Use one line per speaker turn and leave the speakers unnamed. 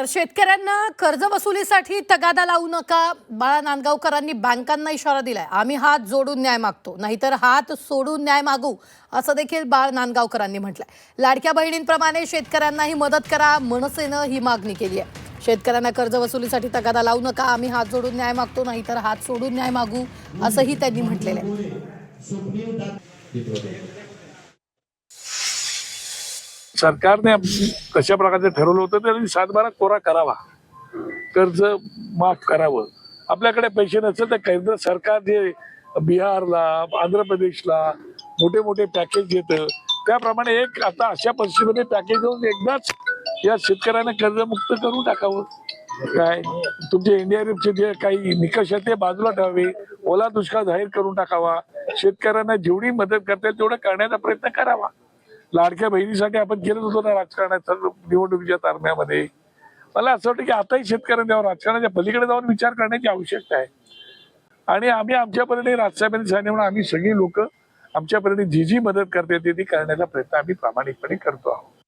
तर शेतकऱ्यांना कर्ज वसुलीसाठी तगादा लावू नका. बाळा नांदगावकरांनी बँकांना इशारा दिलाय. आम्ही हात जोडून न्याय मागतो नाहीतर हात सोडून न्याय मागू असं देखील बाळ नांदगावकरांनी म्हटलंय. लाडक्या बहिणींप्रमाणे शेतकऱ्यांनाही मदत करा मनसेनं ही मागणी केली आहे. शेतकऱ्यांना कर्ज वसुलीसाठी तगादा लावू नका आम्ही हात जोडून न्याय मागतो नाहीतर हात सोडून न्याय मागू असंही त्यांनी म्हटलेलं आहे.
सरकारने कशा प्रकारचं ठरवलं होतं त्यांनी सातबारा कोरा करावा. कर्ज माफ करावं. आपल्याकडे पैसे नसेल तर केंद्र सरकार जे बिहारला आंध्र प्रदेशला मोठे मोठे पॅकेज देतं. त्याप्रमाणे एक आता अशा परिस्थितीमध्ये पॅकेज देऊन एकदाच या शेतकऱ्यांना कर्जमुक्त करून टाकावं. काय? तुमचे एनडीआरएफचे जे काही निकष आहेत ते बाजूला ठेवावे. ओला दुष्काळ जाहीर करून टाकावा. शेतकऱ्यांना जेवढी मदत करता येईल तेवढं करण्याचा प्रयत्न करावा. लाडक्या बहिणीसाठी आपण केलं होतो ना राजकारणाच्या निवडणुकीच्या तारण्यामध्ये मला असं वाटतं की आताही शेतकऱ्यांनी जाऊन राजकारणाच्या पलीकडे जाऊन विचार करण्याची आवश्यकता आहे. आणि आम्ही आमच्यापर्यंत राजसाहेबांनी सांगितलं म्हणून आम्ही सगळी लोक आमच्या परीने जी जी मदत करता येते ती करण्याचा प्रयत्न आम्ही प्रामाणिकपणे करतो आहोत.